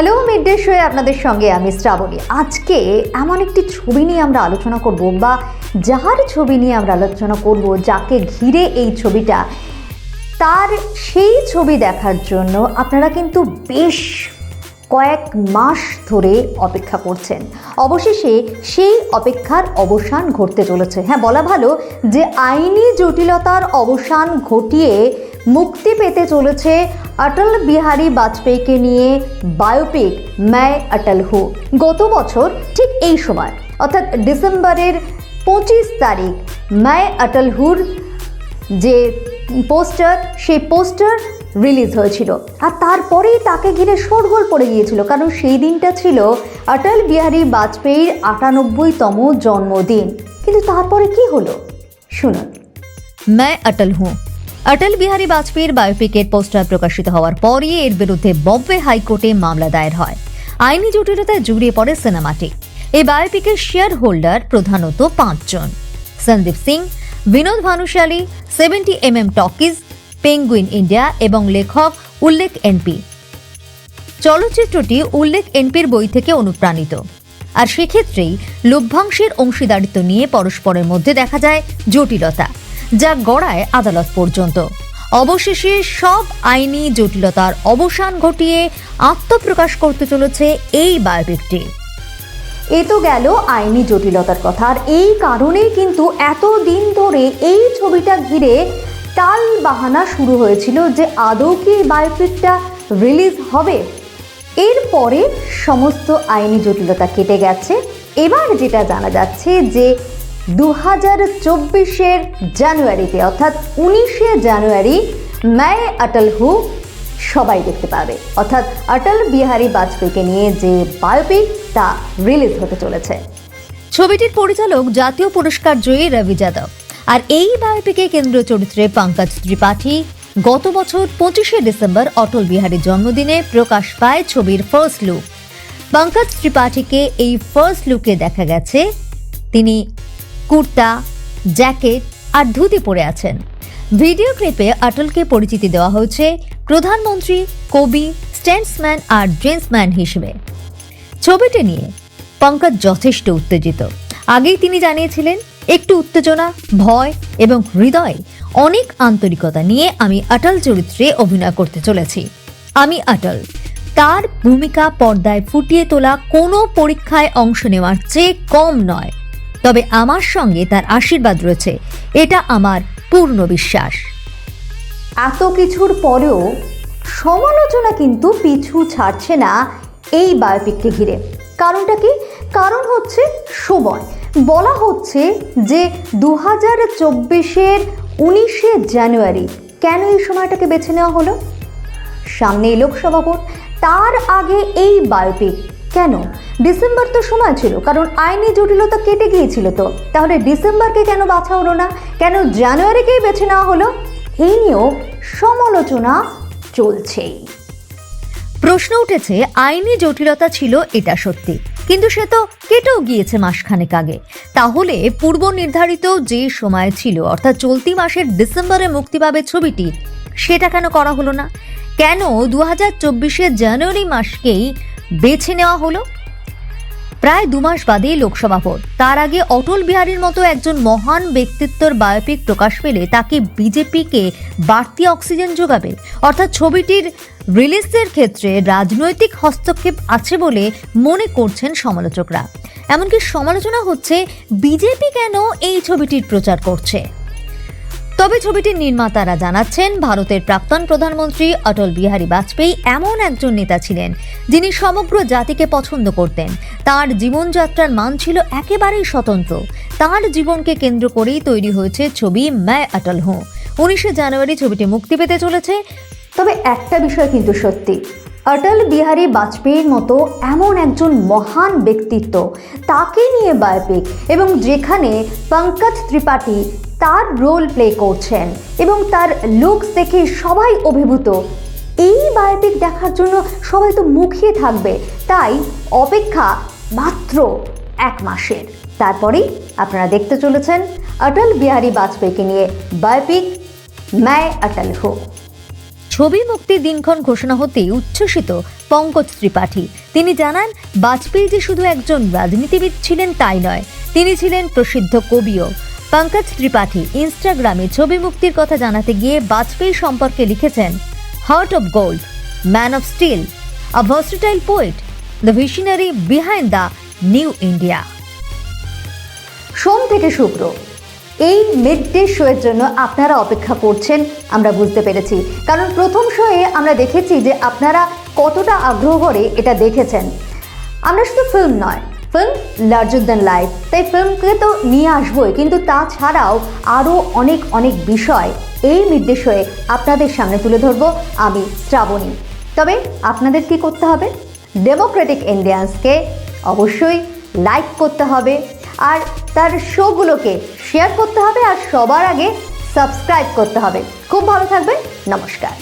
Hello mid day শোয়ে আপনাদের সঙ্গে আমি শ্রাবণী। আজকে এমন একটি ছবি নিয়ে আমরা আলোচনা করব বা যার ছবি নিয়ে আমরা আলোচনা করব, যাকে ঘিরে এই ছবিটা, তার সেই ছবি দেখার জন্য আপনারা কিন্তু বেশ কয়েক মাস ধরে অপেক্ষা করছেন। অবশেষে সেই অপেক্ষার অবসান ঘটতে চলেছে। হ্যাঁ বলা ভালো যে আইনি জটিলতার অবসান ঘটিয়ে মুক্তি পেতে চলেছে অটল বিহারী বাজপেয়ীকে নিয়ে বায়োপিক ম্যায় অটল হু গত বছর ঠিক এই সময় অর্থাৎ ডিসেম্বরের পঁচিশ তারিখ ম্যায় অটল হুর যে পোস্টার সেই পোস্টার রিলিজ হয়েছিল আর তারপরেই তাকে ঘিরে শোরগোল পড়ে গিয়েছিল কারণ সেই দিনটা ছিল অটল বিহারী বাজপেয়ীর আটানব্বইতম জন্মদিন কিন্তু তারপরে কি হলো শুনুন मैं अटल हूँ অটল বিহারী বাজপেয়ীর বায়োপিকের পোস্টার প্রকাশিত হওয়ার পরই এর বিরুদ্ধে বম্বে হাইকোর্টে মামলা দায়ের হয়। আইনি জটিলতায় জড়িয়ে পড়ে সিনেমাটি এই বায়োপিকের শেয়ার হোল্ডার প্রধানত পাঁচজন। Sandeep Singh, Vinod Bhanushali seventy M M Talkies Penguin India এবং লেখক উল্লেখ এনপি চলচ্চিত্রটি উল্লেখ এনপির বই থেকে অনুপ্রাণিত। আর সেক্ষেত্রেই লভ্যাংশের অংশীদারিত্ব নিয়ে পরস্পরের মধ্যে দেখা যায় জটিলতা। যা গড়ায় আদালত পর্যন্ত। অবশেষে সব আইনি জটিলতার অবসান ঘটিয়ে আত্মপ্রকাশ করতে চলেছে এই বায়োপিকটি। এ তো গেল আইনি জটিলতার কথা। আর এই কারণেই কিন্তু এত দিন ধরে এই ছবিটা ঘিরে টাল বাহানা শুরু হয়েছিল যে আদৌ কি বায়োপিকটা রিলিজ হবে। এরপরে সমস্ত আইনি জটিলতা কেটে গেছে। এবার যেটা জানা যাচ্ছে যে দু হাজার চব্বিশের জানুয়ারিতে, অর্থাৎ উনিশে জানুয়ারি ম্যায় অটল হু সবাই দেখতে পাবে। অর্থাৎ অটল বিহারী বাজপেয়ীকে নিয়ে যে বায়োপিক, তা রিলিজ হতে চলেছে। ছবিটির পরিচালক জাতীয় পুরস্কার জয়ী রবি যাদব। আর এই বায়োপিকে কেন্দ্রীয় চরিত্রে পঙ্কজ ত্রিপাঠী। গত বছর পঁচিশে ডিসেম্বর অটল বিহারীর জন্মদিনে প্রকাশ পায় ছবির ফার্স্ট লুক। পঙ্কজ ত্রিপাঠীকে এই ফার্স্ট লুকে দেখা গেছে। তিনি কুর্তা, জ্যাকেট আর ধুতি পরে আছেন। ভিডিও ক্লিপে অটলকে পরিচিতি দেওয়া হয়েছে প্রধানমন্ত্রী, কবি, স্ট্যান্ডসম্যান আর ড্রেন্সম্যান হিসেবে। ছবিটি নিয়ে পঙ্কজ যথেষ্ট উত্তেজিত। আগেই তিনি জানিয়েছিলেন, একটু উত্তেজনা, ভয় এবং হৃদয় অনেক আন্তরিকতা নিয়ে আমি অটল চরিত্রে অভিনয় করতে চলেছি। আমি অটল তার ভূমিকা পর্দায় ফুটিয়ে তোলা কোনো পরীক্ষায় অংশ নেওয়ার চেয়ে কম নয়। তবে আমার সঙ্গে তার আশীর্বাদ রয়েছে। এটা আমার পূর্ণ বিশ্বাস। এত কিছুর পরেও সমালোচনা কিন্তু পিছু ছাড়ছে না এই বায়োপিককে ঘিরে। কারণটা কি? কারণ হচ্ছে সময় বলা হচ্ছে যে দু হাজার চব্বিশের উনিশে জানুয়ারি কেন এই সময়টাকে বেছে নেওয়া হলো? সামনেই লোকসভা ভোট, তার আগে এই বায়োপিক কেন? ডিসেম্বর তো সময় ছিল, কারণ আইনি জটিলতা কেটে গিয়েছিল তো। তাহলে ডিসেম্বরকে কেন বাছা হলো না? কেন জানুয়ারিকেই বেছে নেওয়া হলো? এই নিয়েও সমালোচনা চলছেই। প্রশ্ন উঠেছে, আইনি জটিলতা ছিল এটা সত্যি, কিন্তু সে তো কেটেও গিয়েছে মাসখানেক আগে। তাহলে পূর্ব নির্ধারিত যে সময় ছিল, অর্থাৎ চলতি মাসের ডিসেম্বরে মুক্তি পাবে ছবিটি, সেটা কেন করা হলো না? কেন দু হাজার জানুয়ারি মাসকেই বেছে নেওয়া হলো। প্রায় দু মাস বাদে লোকসভা ভোট। তার আগে অটল বিহারীর মতো একজন মহান ব্যক্তিত্বর বায়োপিক প্রকাশ পেলে তাকে বিজেপিকে বাড়তি অক্সিজেন যোগাবে। অর্থাৎ ছবিটির রিলিজের ক্ষেত্রে রাজনৈতিক হস্তক্ষেপ আছে বলে মনে করছেন সমালোচকরা। এমনকি সমালোচনা হচ্ছে, বিজেপি কেন এই ছবিটির প্রচার করছে? তবে ছবিটির নির্মাতারা জানাচ্ছেন, ভারতের প্রাক্তন প্রধানমন্ত্রী অটল বিহারী বাজপেয়ী এমন একজন নেতা ছিলেন যিনি সমগ্র জাতিকে পছন্দ করতেন। তার জীবনযাত্রার মান ছিল একেবারেই স্বতন্ত্র। তার জীবনকে কেন্দ্র করেই তৈরি হয়েছে ছবি ম্যায় অটল হুঁ। উনিশে জানুয়ারি ছবিটি মুক্তি পেতে চলেছে। তবে একটা বিষয় কিন্তু সত্যি, অটল বিহারী বাজপেয়ীর মতো এমন একজন মহান ব্যক্তিত্ব তাকে নিয়ে বায়োপিক এবং যেখানে পঙ্কজ ত্রিপাঠী তার রোল প্লে করছেন এবং তার লুকস দেখে সবাই অভিভূত। এই বায়োপিক দেখার জন্য সবাই তো মুখিয়ে থাকবে, তাই অপেক্ষা মাত্র এক মাসের। তারপরেই আপনারা দেখতে চলেছেন অটল বিহারী বাজপেয়ীকে নিয়ে বায়োপিক ম্যায় অটল হো ছবি মুক্তির দিনক্ষণ ঘোষণা হতেই উচ্ছ্বসিত পঙ্কজ ত্রিপাঠী। তিনি জানান, বাজপেয়ী যে শুধু একজন রাজনীতিবিদ ছিলেন তাই নয়, তিনি ছিলেন প্রসিদ্ধ কবিও। পঙ্কজ ত্রিপাঠী ইনস্টাগ্রামে ছবি মুক্তির কথা জানাতে গিয়ে বাজপেয়ী সম্পর্কে লিখেছেন heart of gold man of steel a versatile poet the visionary behind the new India সোম থেকে শুক্র, এই মিড ডে শোয়ের জন্য আপনারা অপেক্ষা করছেন, আমরা বুঝতে পেরেছি। কারণ প্রথম শোয়ে আমরা দেখেছি যে আপনারা কতটা আগ্রহ করে এটা দেখেছেন। আমরা শুধু ফিল্ম নয় ফিল্ম লার্জার দ্যান লাইফ তাই ফিল্মকে তো নিয়ে আসবোই, কিন্তু তাছাড়াও আরও অনেক অনেক বিষয় এই ডে শোয়ে আপনাদের সামনে তুলে ধরবো আমি শ্রাবণী। তবে আপনাদের কি করতে হবে? ডেমোক্রেটিক ইন্ডিয়ান্সকে অবশ্যই লাইক করতে হবে, আর তার শোগুলোকে শেয়ার করতে হবে, আর সবার আগে সাবস্ক্রাইব করতে হবে। খুব ভালো থাকবেন, নমস্কার।